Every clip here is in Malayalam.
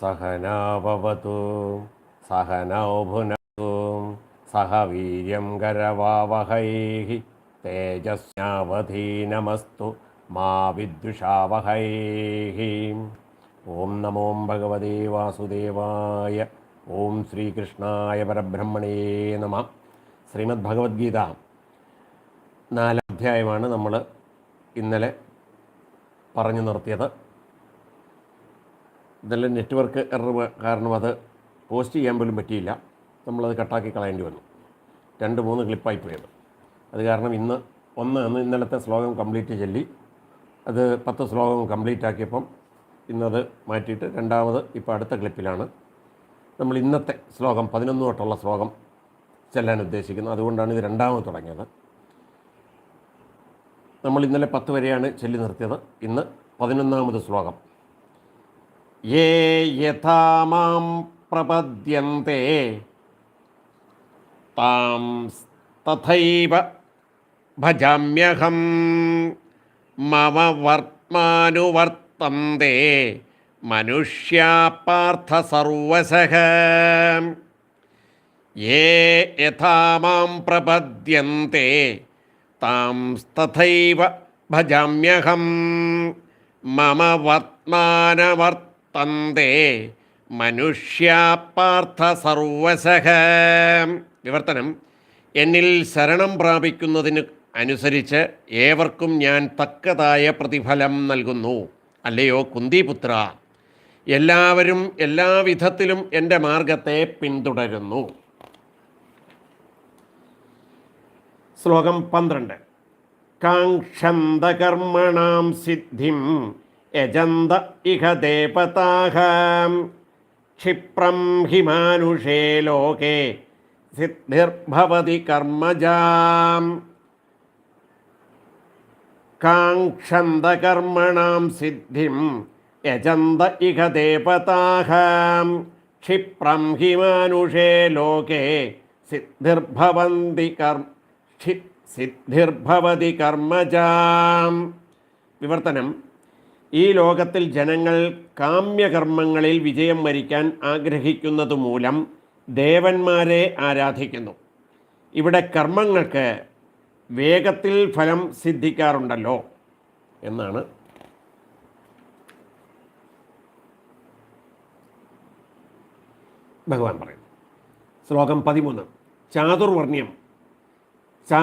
സഹനാവവതു സഹനൗഭുനു സഹ വീര്യം കരവാവഹൈ തേജസ്നാവധീനമസ്തു മാ വിദ്വിഷാവഹൈ ഓം നമോ ഭഗവതേ വാസുദേവായ ഓം ശ്രീകൃഷ്ണായ പരബ്രഹ്മണേ നമ. ശ്രീമദ് ഭഗവത്ഗീത നാലാധ്യായമാണ് നമ്മൾ ഇന്നലെ പറഞ്ഞു നിർത്തിയത്. ഇതെല്ലാം നെറ്റ്വർക്ക് എറർ കാരണം അത് പോസ്റ്റ് ചെയ്യാൻ പോലും പറ്റിയില്ല. നമ്മളത് കട്ടാക്കി കളയേണ്ടി വന്നു. രണ്ട് മൂന്ന് ക്ലിപ്പായി പോയത്. അത് കാരണം ഇന്ന് ഒന്ന് അന്ന് ഇന്നലത്തെ ശ്ലോകം കംപ്ലീറ്റ് ചൊല്ലി. അത് പത്ത് ശ്ലോകം കംപ്ലീറ്റ് ആക്കിയപ്പം ഇന്നത് മാറ്റിയിട്ട് രണ്ടാമത് ഇപ്പോൾ അടുത്ത ക്ലിപ്പിലാണ്. നമ്മൾ ഇന്നത്തെ ശ്ലോകം പതിനൊന്ന് തൊട്ടുള്ള ശ്ലോകം ചെല്ലാൻ ഉദ്ദേശിക്കുന്നത് അതുകൊണ്ടാണ് ഇത് രണ്ടാമത് തുടങ്ങിയത്. നമ്മൾ ഇന്നലെ പത്ത് വരെയാണ് ചൊല്ലി നിർത്തിയത്. ഇന്ന് പതിനൊന്നാമത് ശ്ലോകം. യേ യഥാ മാം പ്രപദ്യന്തെ താം തഥൈവ ഭജാമ്യഹം മമ വർമാനുവർത്തന്തെ മനുഷ്യാ പാർത്ഥ സർവസഹ യേ യഥാ മാം പ്രപദ്യന്തെ താം തഥൈവ ഭജാമ്യഹം മമ വർത്തമാനവർത്തന്തെ മനുഷ്യാ പാർത്ഥ സർവസഹ വിവർത്തനം. എന്നിൽ ശരണം പ്രാപിക്കുന്നതിന് അനുസരിച്ച് ഏവർക്കും ഞാൻ തക്കതായ പ്രതിഫലം നൽകുന്നു. അല്ലയോ കുന്തിപുത്ര? എല്ലാവരും എല്ലാവിധത്തിലും എന്റെ മാർഗത്തെ പിന്തുടരുന്നു. ശ്ലോകം പന്ത്രണ്ട്. കാക്ഷന്തകർമ്മണാം സിദ്ധിം यजन्त इह देवताः। क्षिप्रं हि मानुषे लोके सिद्धिर्भवति कर्मजाम्। काङ्क्षन्तकर्मणां सिद्धिं यजन्त इह देवताः। क्षिप्रं हि मानुषे लोके सिद्धिर्भवन्ति कर्म सिद्धिर्भवति कर्मजाम्। विवर्तनं। ഈ ലോകത്തിൽ ജനങ്ങൾ കാമ്യകർമ്മങ്ങളിൽ വിജയം വരിക്കാൻ ആഗ്രഹിക്കുന്നത് മൂലം ദേവന്മാരെ ആരാധിക്കുന്നു. ഇവിടെ കർമ്മങ്ങൾക്ക് വേഗത്തിൽ ഫലം സിദ്ധിക്കാറുണ്ടല്ലോ എന്നാണ്. ഭഗവാൻ പറയുന്നു. ശ്ലോകം പതിമൂന്ന്. ചാതുർവർണ്യം ചാ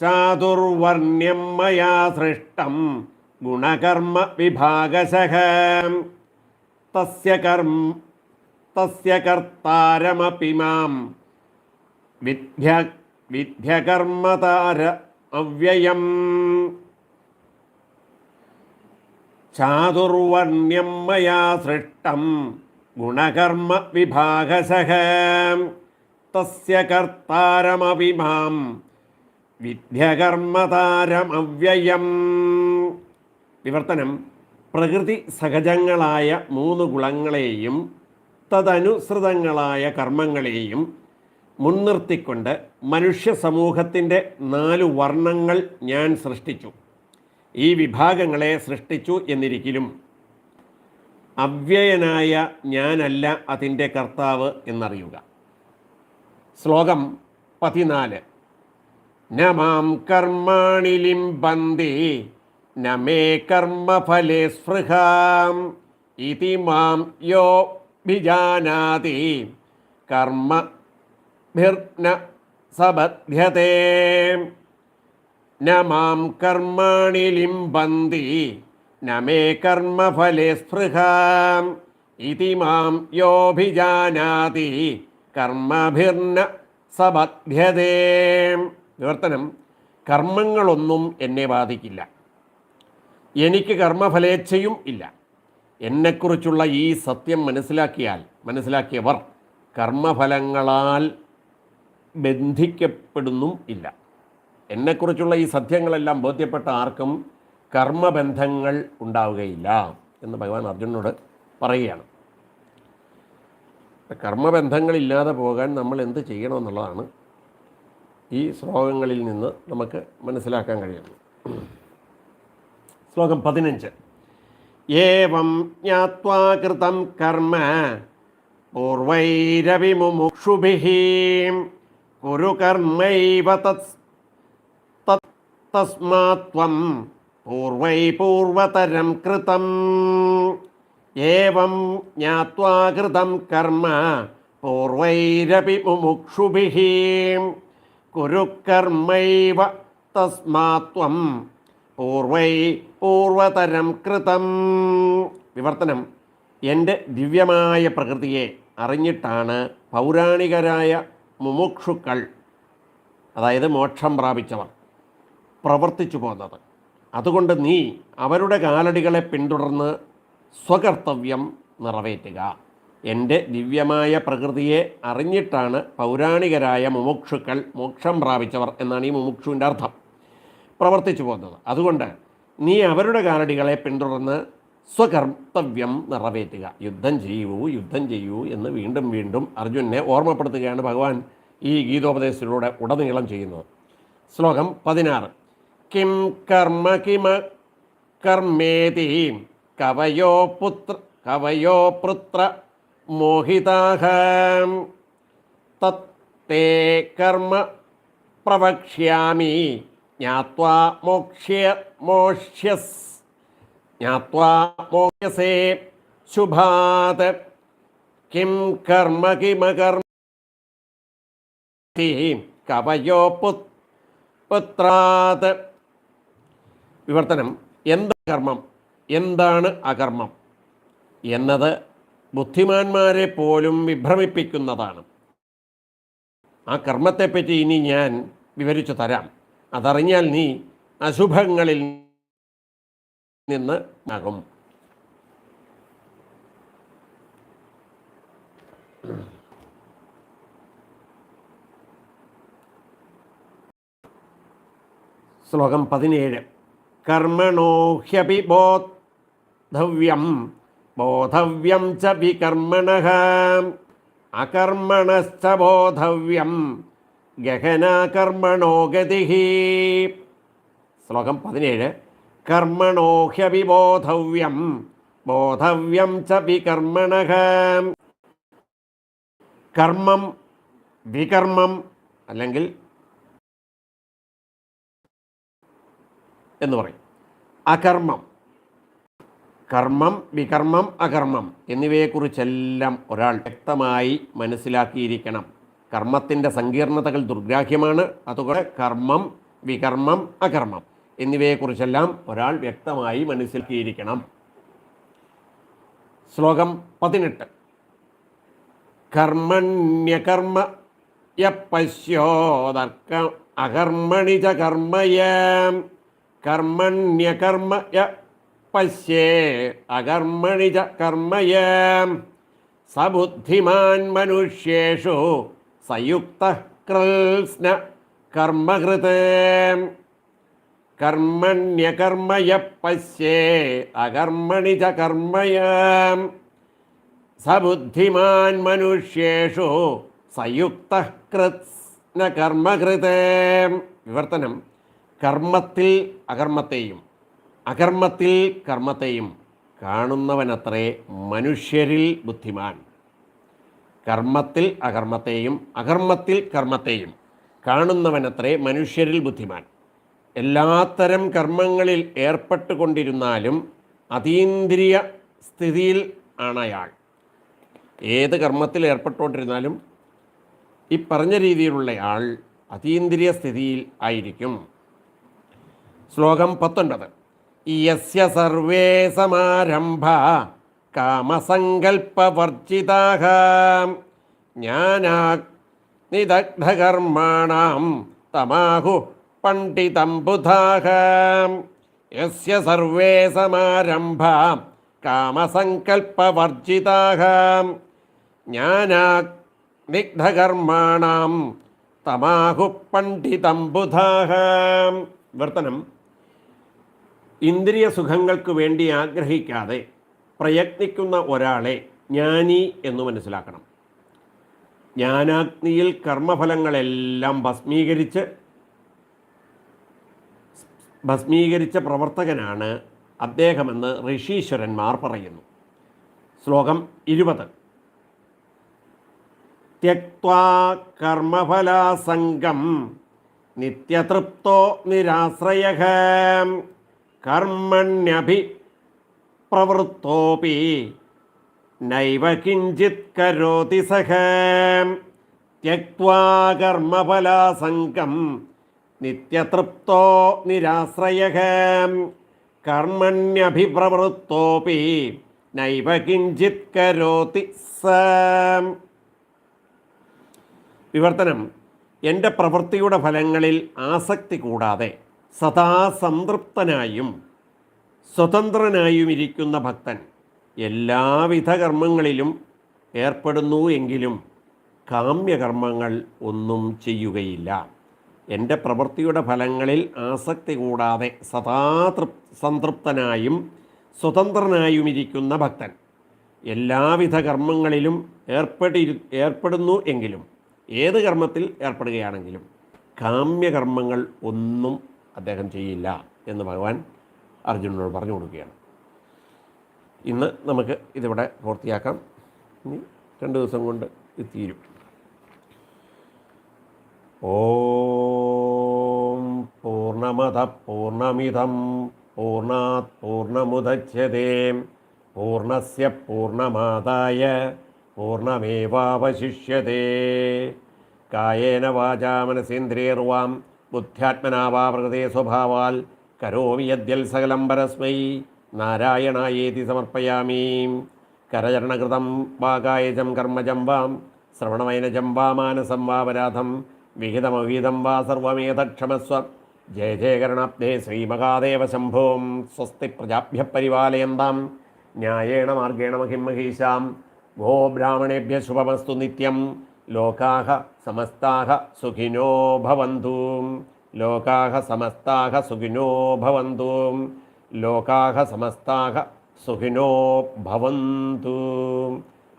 ചാതുർവർണ്യം മയാ സൃഷ്ടം. ഗുണകർമ്മ വിഭാഗശഃ തസ്യ മാം. വിദ്യ വിദ്യകർമ്മതാര അവ്യയം. ചാതുർവർണ്യം മയാ സൃഷ്ടം ഗുണകർമ്മ വിഭാഗശഃ തസ്യ മാം. വിദ്യകർമ്മതാരമവ്യയം. വിവർത്തനം. പ്രകൃതി സഹജങ്ങളായ മൂന്ന് ഗുണങ്ങളെയും തദനുസൃതങ്ങളായ കർമ്മങ്ങളെയും മുൻനിർത്തിക്കൊണ്ട് മനുഷ്യ സമൂഹത്തിന്റെ നാല് വർണങ്ങൾ ഞാൻ സൃഷ്ടിച്ചു. ഈ വിഭാഗങ്ങളെ സൃഷ്ടിച്ചു എന്നിരിക്കലും അവ്യയനായ ഞാനല്ല അതിന്റെ കർത്താവ് എന്നറിയുക. ശ്ലോകം പതിനാല്. നമാം കർമാണിലിം കർമാണി ലിംബന്തി ന മേ കർമ്മഫലേ സ്പൃഹാം ഇതി മാം യോ വിജാനാതി കർമ്മ ഭിർന സബധ്യത്തെ ന മാം കർമാണി ലിംബന്തി. നമേ കർമ്മഫലേ സ്പൃഹാം ഇതി മാം യോഭിജാനാതി കർമ്മഭിർന്ന സബധ്യതേ. വിവർത്തനം. കർമ്മങ്ങളൊന്നും എന്നെ ബാധിക്കില്ല. എനിക്ക് കർമ്മഫലേച്ഛയും ഇല്ല. എന്നെക്കുറിച്ചുള്ള ഈ സത്യം മനസ്സിലാക്കിയാൽ മനസ്സിലാക്കിയവർ കർമ്മഫലങ്ങളാൽ ബന്ധിക്കപ്പെടുന്നും ഇല്ല. എന്നെക്കുറിച്ചുള്ള ഈ സത്യങ്ങളെല്ലാം ബോധ്യപ്പെട്ട ആർക്കും കർമ്മബന്ധങ്ങൾ ഉണ്ടാവുകയില്ല എന്ന് ഭഗവാൻ അർജുനോട് പറയുകയാണ്. കർമ്മബന്ധങ്ങൾ ഇല്ലാതെ പോകാൻ നമ്മൾ എന്ത് ചെയ്യണമെന്നുള്ളതാണ് ഈ ശ്ലോകങ്ങളിൽ നിന്ന് നമുക്ക് മനസ്സിലാക്കാൻ കഴിയുന്നത്. ശ്ലോകം പതിനഞ്ച്. ഏവം ജ്ഞാത്വാ കൃതം കർമ്മ പൂർവൈരവി മുമുക്ഷുഭിः കുരു കർമ്മൈവ തസ്മാത്വം പൂർവൈ പൂർവതരം കൃതം. ഏവം ജ്ഞാത്വാ കൃതം കർമ്മ പൂർവൈരപി മുമുക്ഷുഭിः കുരു കർമ്മൈവ തസ്മാത്വം പൂർവൈ പൂർവതരം കൃതം വിവർത്തനം. എന്റെ ദിവ്യമായ പ്രകൃതിയെ അറിഞ്ഞിട്ടാണ് പൗരാണികരായ മുമുക്ഷുക്കൾ അതായത് മോക്ഷം പ്രാപിച്ചവർ പ്രവർത്തിച്ചു പോന്നത്. അതുകൊണ്ട് നീ അവരുടെ കാലടികളെ പിന്തുടർന്ന് സ്വകർത്തവ്യം നിറവേറ്റുക. എന്റെ ദിവ്യമായ പ്രകൃതിയെ അറിഞ്ഞിട്ടാണ് പൗരാണികരായ മുമുക്ഷുക്കൾ മോക്ഷം പ്രാപിച്ചവർ എന്നാണ് ഈ മുമുക്ഷുവിന്റെ അർത്ഥം. പ്രവർത്തിച്ചു പോകുന്നത് അതുകൊണ്ട് നീ അവരുടെ കാലടികളെ പിന്തുടർന്ന് സ്വകർത്തവ്യം നിറവേറ്റുക. യുദ്ധം ചെയ്യൂ യുദ്ധം ചെയ്യൂ എന്ന് വീണ്ടും വീണ്ടും അർജുനെ ഓർമ്മപ്പെടുത്തുകയാണ് ഭഗവാൻ ഈ ഗീതോപദേശത്തിലൂടെ ഉടനീളം ചെയ്യുന്നത്. ശ്ലോകം പതിനാറ്. കിം കർമ്മ കിമ കർമ്മേതി കവയോ പുത്ര കവയോ പുത്ര മോഹിതാഹ. തത്തേ കർമ്മ പ്രവക്ഷ്യാമി. ജ്ഞാത്വാ മോക്ഷ്യ മോക്ഷ്യസ് ജ്ഞാത്വാ മോക്ഷ്യസേ ശുഭാത് കിം കർമ്മ കിമകർമ്മ കവയോ പുത്രാത് വിവർത്തനം എന്ത് കർമ്മം? എന്താണ് അകർമ്മം? എന്നത് ബുദ്ധിമാന്മാരെ പോലും വിഭ്രമിപ്പിക്കുന്നതാണ്. ആ കർമ്മത്തെപ്പറ്റി ഇനി ഞാൻ വിവരിച്ചു തരാം. അതറിഞ്ഞാൽ നീ അശുഭങ്ങളിൽ നിന്ന് ആകും. ശ്ലോകം പതിനേഴ്. കർമ്മണോ ഹ്യപി ബോധവ്യം ബോധവ്യം ച വികർമ്മണ അകർമ്മണശ്ച ബോധവ്യം. ഗഹനാകർമ്മണോ ഗതി ശ്ലോകം പതിനേഴ്. കർമ്മണോ ഹ്യവിബോധവ്യം ബോധവ്യം ബോധവ്യം ച വികർമ്മണ. കർമ്മം വികർമ്മം അല്ലെങ്കിൽ എന്ന് പറയും. അകർമ്മം. കർമ്മം വികർമ്മം അകർമ്മം എന്നിവയെക്കുറിച്ചെല്ലാം ഒരാൾ വ്യക്തമായി മനസ്സിലാക്കിയിരിക്കണം. കർമ്മത്തിന്റെ സങ്കീർണതകൾ ദുർഗ്രാഹ്യമാണ്. അതുകൊണ്ട് കർമ്മം വികർമ്മം അകർമ്മം എന്നിവയെക്കുറിച്ചെല്ലാം ഒരാൾ വ്യക്തമായി മനസ്സിലാക്കിയിരിക്കണം. ശ്ലോകം പതിനെട്ട്. കർമ്മണ്യകർമ്മ യശ്യോതർക്ക അകർമ്മണി ച കർമ്മയാം. കർമ്മണ്യകർമ്മ യ പശ്യേ അകർമ്മണി ച കർമ്മയാം. സബുദ്ധിമാൻ മനുഷ്യേഷു സയുക്ത കൃത്സ്ന കർമ്മകൃത്. കർമ്മണ്യകർമ്മയ പശ്യേ അകർമ്മണി ച കർമ്മയാം. സബുദ്ധിമാൻ മനുഷ്യേഷു സയുക്ത കൃത്സ്ന കർമ്മകൃത്. വിവർത്തനം. കർമ്മത്തിൽ അകർമ്മത്തെയും അകർമ്മത്തിൽ കർമ്മത്തെയും കാണുന്നവനത്രേ മനുഷ്യരിൽ ബുദ്ധിമാൻ. കർമ്മത്തിൽ അകർമ്മത്തെയും അകർമ്മത്തിൽ കർമ്മത്തെയും കാണുന്നവനത്രേ മനുഷ്യരിൽ ബുദ്ധിമാൻ. എല്ലാത്തരം കർമ്മങ്ങളിൽ ഏർപ്പെട്ടുകൊണ്ടിരുന്നാലും അതീന്ദ്രിയ സ്ഥിതിയിൽ ആണ് അയാൾ ഏത് കർമ്മത്തിൽ ഏർപ്പെട്ടുകൊണ്ടിരുന്നാലും ഈ പറഞ്ഞ രീതിയിലുള്ള ആൾ അതീന്ദ്രിയ സ്ഥിതിയിൽ ആയിരിക്കും. ശ്ലോകം പത്തൊൻപത്. യസ്യ സർവേ സമാരംഭ കാമസങ്കൽപ്പവർജിതാഹ. ജ്ഞാനാഗ്നിദഗ്ധകർമാണം തമാഹു പണ്ഡിതം ബുധാഹ യസ്യ സർവേ സമാരംഭ കാമസങ്കൽപ്പവർജിതാഹ. ജ്ഞാനാഗ്നിഗ്ധകർമാണം തമാഹു പണ്ഡിതം ബുധാഹ വർത്തനം ഇന്ദ്രിയ സുഖങ്ങൾക്ക് വേണ്ടി ആഗ്രഹിക്കാതെ പ്രയത്നിക്കുന്ന ഒരാളെ ജ്ഞാനി എന്ന് മനസ്സിലാക്കണം. ജ്ഞാനാഗ്നിയിൽ കർമ്മഫലങ്ങളെല്ലാം ഭസ്മീകരിച്ച് ഭസ്മീകരിച്ച പ്രവർത്തകനാണ് അദ്ദേഹമെന്ന് ഋഷീശ്വരന്മാർ പറയുന്നു. ശ്ലോകം ഇരുപത്. ത്യക്വാ കർമ്മഫലാസംഗം നിത്യതൃപ്തോ നിരാശ്രയ കർമ്മണ്യഭി പ്രവൃത്തോപി. നൈവ കിഞ്ചിത് കരോതി സഹ ത്യക്വാ നിത്യതൃപ്തോ നിരാശ്രയ. കർമ്മണ്യഭിപ്രവൃത്തോപി. നൈവ കിഞ്ചിത് കരോതി സ. വിവർത്തനം. എന്റെ പ്രവൃത്തിയുടെ ഫലങ്ങളിൽ ആസക്തി കൂടാതെ സദാ സംതൃപ്തനായും സ്വതന്ത്രനായും ഇരിക്കുന്ന ഭക്തൻ എല്ലാവിധ കർമ്മങ്ങളിലും ഏർപ്പെടുന്നു എങ്കിലും കാമ്യകർമ്മങ്ങൾ ഒന്നും ചെയ്യുകയില്ല. എന്റെ പ്രവൃത്തിയുടെ ഫലങ്ങളിൽ ആസക്തി കൂടാതെ സദാ തൃപ് സംതൃപ്തനായും സ്വതന്ത്രനായും ഇരിക്കുന്ന ഭക്തൻ എല്ലാവിധ കർമ്മങ്ങളിലും ഏർപ്പെടി ഏർപ്പെടുന്നു എങ്കിലും ഏത് കർമ്മത്തിൽ ഏർപ്പെടുകയാണെങ്കിലും കാമ്യകർമ്മങ്ങൾ ഒന്നും അദ്ദേഹം ചെയ്യില്ല എന്ന് ഭഗവാൻ അർജുനനോട് പറഞ്ഞു കൊടുക്കുകയാണ്. ഇന്ന് നമുക്ക് ഇതിവിടെ പൂർത്തിയാക്കാം. ഇനി രണ്ട് ദിവസം കൊണ്ട് ഇത് തീരും. ഓം പൂർണമത പൂർണമിതം പൂർണാത് പൂർണമുദച്യതേ പൂർണസ്യ പൂർണമാതായ പൂർണമേവാവശിഷ്യതേ കായേന വാചാ മനസേന്ദ്രിയർവാം ബുദ്ധ്യാത്മനാ പ്രകൃതേ സ്വഭാവാൽ കരോമി യദ്യൽ സകലം പരസ്മൈ. നാരായണായേതി സമർപ്പയാമി. കരചരണകൃതം വാകായജം കർമ്മജം വാം. ശ്രവണമൈനജം വാ മാനസം വാപരാധം വിഹിതമവിഹിതം വാ സർവമേതക്ഷമസ്വ. ജയ ജയകരണാബ്ദേ ശ്രീമഹാദേവ ശംഭോം. സ്വസ്തി പ്രജാഭ്യ പരിപാലയന്താം. ന്യായേണ മാർഗേണ മഹിം മഹീശാം ഗോ ബ്രാഹ്മണേഭ്യ ശുഭമസ്തു നിത്യം. ലോകാഹ സമസ്താഹ സുഖിനോ ഭവന്തു. ലോകാഹ സമസ്താഹ സുഖിനോ ഭവന്തു. ലോകാഹ സമസ്താഹ സുഖിനോ ഭവന്തു.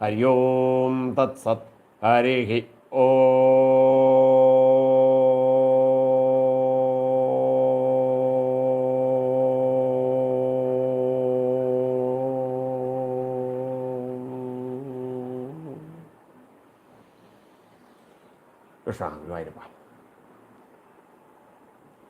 ഹരി ഓം തത്സത് ഹരി ഓ.